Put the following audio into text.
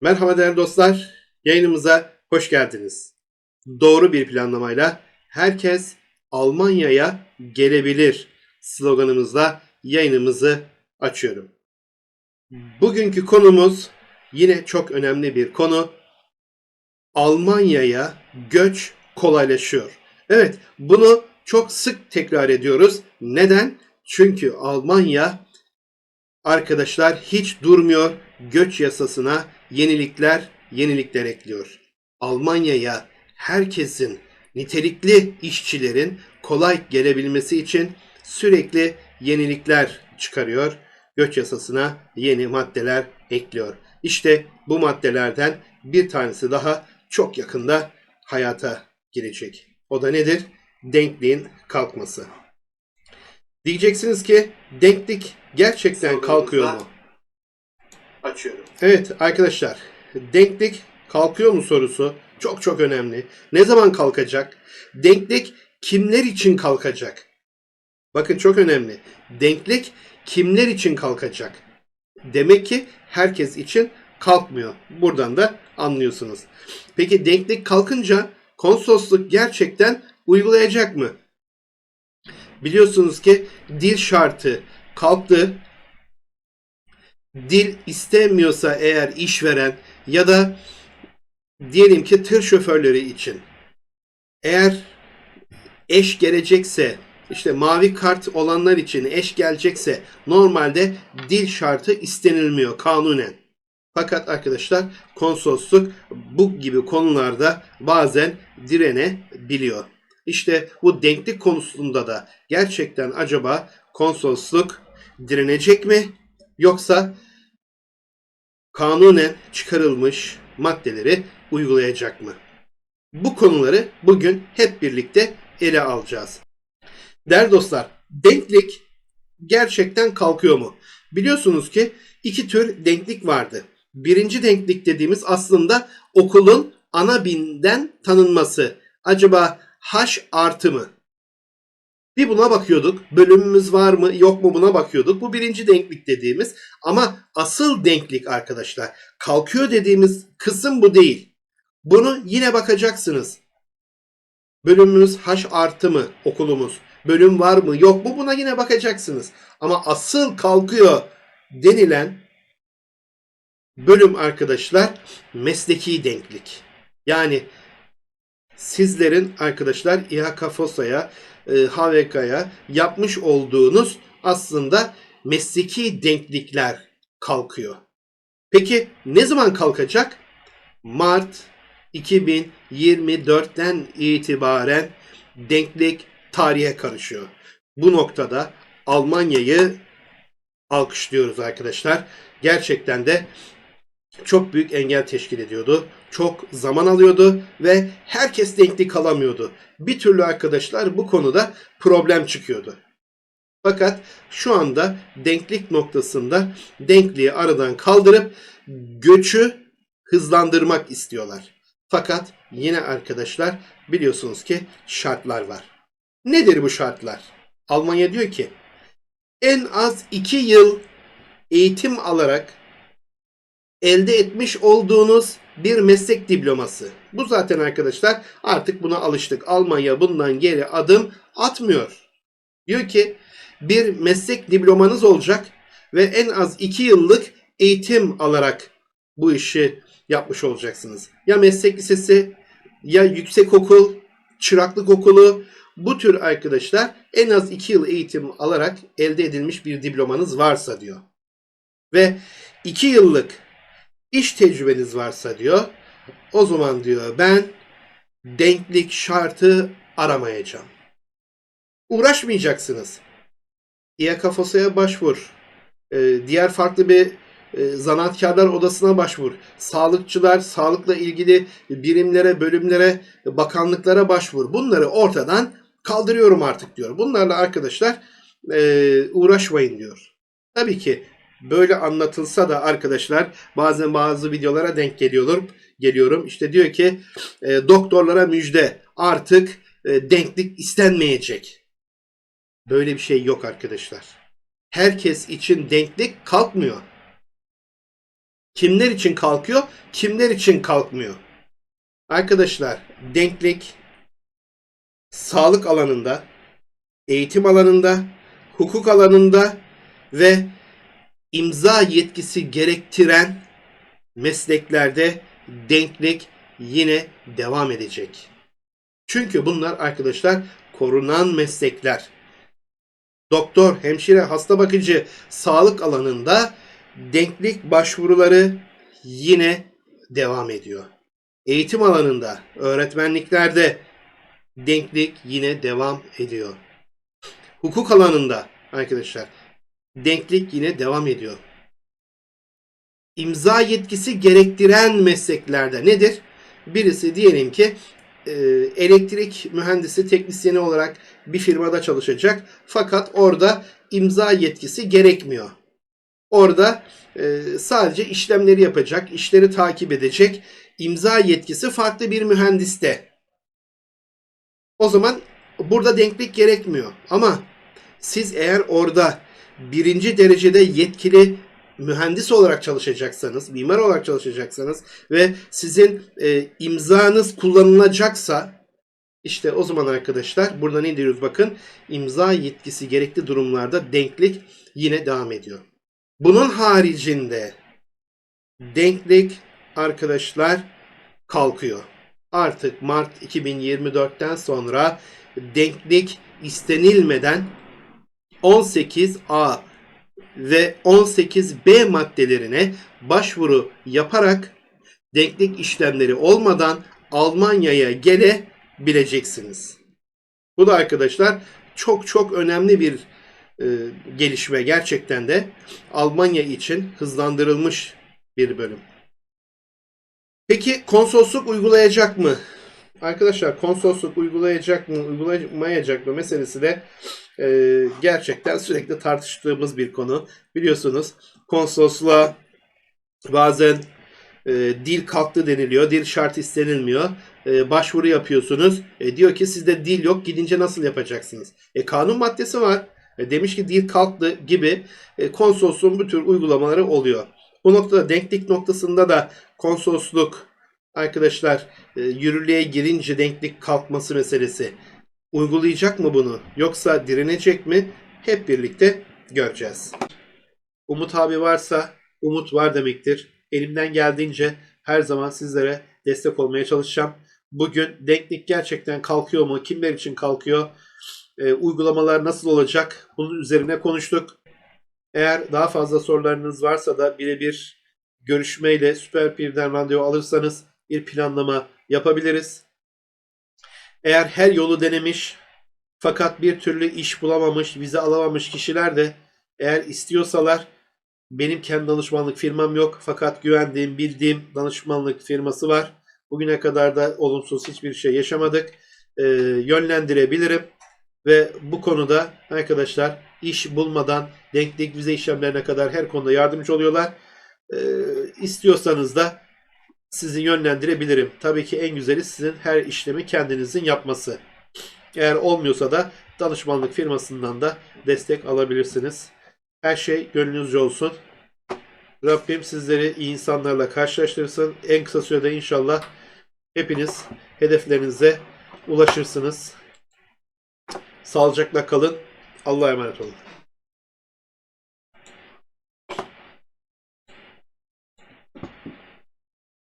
Merhaba değerli dostlar, yayınımıza hoş geldiniz. Doğru bir planlamayla herkes Almanya'ya gelebilir sloganımızla yayınımızı açıyorum. Bugünkü konumuz yine çok önemli bir konu. Almanya'ya göç kolaylaşıyor. Evet, bunu çok sık tekrar ediyoruz. Neden? Çünkü Almanya arkadaşlar hiç durmuyor. Göç yasasına yenilikler, yenilikler ekliyor. Almanya'ya herkesin, nitelikli işçilerin kolay gelebilmesi için sürekli yenilikler çıkarıyor. Göç yasasına yeni maddeler ekliyor. İşte bu maddelerden bir tanesi daha çok yakında hayata girecek. O da nedir? Denkliğin kalkması. Diyeceksiniz ki denklik gerçekten kalkıyor mu? Açıyorum. Evet arkadaşlar, denklik kalkıyor mu sorusu çok çok önemli. Ne zaman kalkacak? Denklik kimler için kalkacak? Bakın çok önemli. Denklik kimler için kalkacak? Demek ki herkes için kalkmıyor. Buradan da anlıyorsunuz. Peki denklik kalkınca konsolosluk gerçekten uygulayacak mı? Biliyorsunuz ki dil şartı kalktı. Dil istemiyorsa eğer işveren ya da diyelim ki tır şoförleri için eğer eş gelecekse işte mavi kart olanlar için eş gelecekse normalde dil şartı istenilmiyor kanunen. Fakat arkadaşlar konsolosluk bu gibi konularda bazen direnebiliyor. İşte bu denklik konusunda da gerçekten acaba konsolosluk direnecek mi yoksa kanunen çıkarılmış maddeleri uygulayacak mı? Bu konuları bugün hep birlikte ele alacağız. Değerli dostlar, denklik gerçekten kalkıyor mu? Biliyorsunuz ki iki tür denklik vardı. Birinci denklik dediğimiz aslında okulun ana binden tanınması. Acaba H artı mı? Bir buna bakıyorduk. Bölümümüz var mı yok mu buna bakıyorduk. Bu birinci denklik dediğimiz. Ama asıl denklik arkadaşlar kalkıyor dediğimiz kısım bu değil. Bunu yine bakacaksınız. Bölümümüz H artı mı okulumuz? Bölüm var mı yok mu buna yine bakacaksınız. Ama asıl kalkıyor denilen bölüm arkadaşlar mesleki denklik. Yani sizlerin arkadaşlar İHK FOSA'ya, e, HVK'ya yapmış olduğunuz aslında mesleki denklikler kalkıyor. Peki ne zaman kalkacak? Mart 2024'ten itibaren denklik tarihe karışıyor. Bu noktada Almanya'yı alkışlıyoruz arkadaşlar. Gerçekten de çok büyük engel teşkil ediyordu. Çok zaman alıyordu ve herkes denklik kalamıyordu. Bir türlü arkadaşlar bu konuda problem çıkıyordu. Fakat şu anda denklik noktasında denkliği aradan kaldırıp göçü hızlandırmak istiyorlar. Fakat yine arkadaşlar biliyorsunuz ki şartlar var. Nedir bu şartlar? Almanya diyor ki en az 2 yıl eğitim alarak elde etmiş olduğunuz bir meslek diploması. Bu zaten arkadaşlar artık buna alıştık. Almanya bundan geri adım atmıyor. Diyor ki bir meslek diplomanız olacak ve en az 2 yıllık eğitim alarak bu işi yapmış olacaksınız. Ya meslek lisesi ya yüksek okul, çıraklık okulu bu tür arkadaşlar en az 2 yıl eğitim alarak elde edilmiş bir diplomanız varsa diyor. Ve 2 yıllık iş tecrübeniz varsa diyor o zaman diyor ben denklik şartı aramayacağım. Uğraşmayacaksınız. İYK FOSA'ya başvur. Ee, diğer farklı bir e, zanaatkarlar odasına başvur. Sağlıkçılar, sağlıkla ilgili birimlere, bölümlere, bakanlıklara başvur. Bunları ortadan kaldırıyorum artık diyor. Bunlarla arkadaşlar e, uğraşmayın diyor. Tabii ki böyle anlatılsa da arkadaşlar bazen bazı videolara denk geliyorum. Geliyorum. İşte diyor ki e, doktorlara müjde artık e, denklik istenmeyecek. Böyle bir şey yok arkadaşlar. Herkes için denklik kalkmıyor. Kimler için kalkıyor, kimler için kalkmıyor? Arkadaşlar, denklik sağlık alanında, eğitim alanında, hukuk alanında ve imza yetkisi gerektiren mesleklerde denklik yine devam edecek. Çünkü bunlar arkadaşlar korunan meslekler. Doktor, hemşire, hasta bakıcı, sağlık alanında denklik başvuruları yine devam ediyor. Eğitim alanında, öğretmenliklerde denklik yine devam ediyor. Hukuk alanında arkadaşlar denklik yine devam ediyor. İmza yetkisi gerektiren mesleklerde nedir? Birisi diyelim ki e, elektrik mühendisi teknisyeni olarak bir firmada çalışacak. Fakat orada imza yetkisi gerekmiyor. Orada e, sadece işlemleri yapacak, işleri takip edecek. İmza yetkisi farklı bir mühendiste. O zaman burada denklik gerekmiyor. Ama siz eğer orada birinci derecede yetkili mühendis olarak çalışacaksanız, mimar olarak çalışacaksanız ve sizin e, imzanız kullanılacaksa işte o zaman arkadaşlar burada ne diyoruz bakın imza yetkisi gerekli durumlarda denklik yine devam ediyor. Bunun haricinde denklik arkadaşlar kalkıyor. Artık Mart 2024'ten sonra denklik istenilmeden 18A ve 18B maddelerine başvuru yaparak denklik işlemleri olmadan Almanya'ya gelebileceksiniz. Bu da arkadaşlar çok çok önemli bir e, gelişme gerçekten de Almanya için hızlandırılmış bir bölüm. Peki konsolosluk uygulayacak mı? Arkadaşlar konsolosluk uygulayacak mı, uygulamayacak mı meselesi de e, gerçekten sürekli tartıştığımız bir konu. Biliyorsunuz konsolosluğa bazen e, dil kalktı deniliyor, dil şart istenilmiyor. E, başvuru yapıyorsunuz. E, diyor ki sizde dil yok, gidince nasıl yapacaksınız? E, kanun maddesi var. E, demiş ki dil kalktı gibi e, konsolosluğun bu tür uygulamaları oluyor. Bu noktada denklik noktasında da konsolosluk arkadaşlar e, yürürlüğe girince denklik kalkması meselesi uygulayacak mı bunu yoksa direnecek mi hep birlikte göreceğiz. Umut abi varsa umut var demektir. Elimden geldiğince her zaman sizlere destek olmaya çalışacağım. Bugün denklik gerçekten kalkıyor mu? Kimler için kalkıyor? E, uygulamalar nasıl olacak? Bunun üzerine konuştuk. Eğer daha fazla sorularınız varsa da birebir görüşmeyle Süper Pir'den randevu alırsanız bir planlama yapabiliriz. Eğer her yolu denemiş fakat bir türlü iş bulamamış, vize alamamış kişiler de eğer istiyorsalar benim kendi danışmanlık firmam yok fakat güvendiğim, bildiğim danışmanlık firması var. Bugüne kadar da olumsuz hiçbir şey yaşamadık. Ee, yönlendirebilirim ve bu konuda arkadaşlar iş bulmadan denklik vize işlemlerine kadar her konuda yardımcı oluyorlar. Ee, istiyorsanız da sizi yönlendirebilirim. Tabii ki en güzeli sizin her işlemi kendinizin yapması. Eğer olmuyorsa da danışmanlık firmasından da destek alabilirsiniz. Her şey gönlünüzce olsun. Rabbim sizleri iyi insanlarla karşılaştırsın. En kısa sürede inşallah hepiniz hedeflerinize ulaşırsınız. Sağlıcakla kalın. Allah'a emanet olun.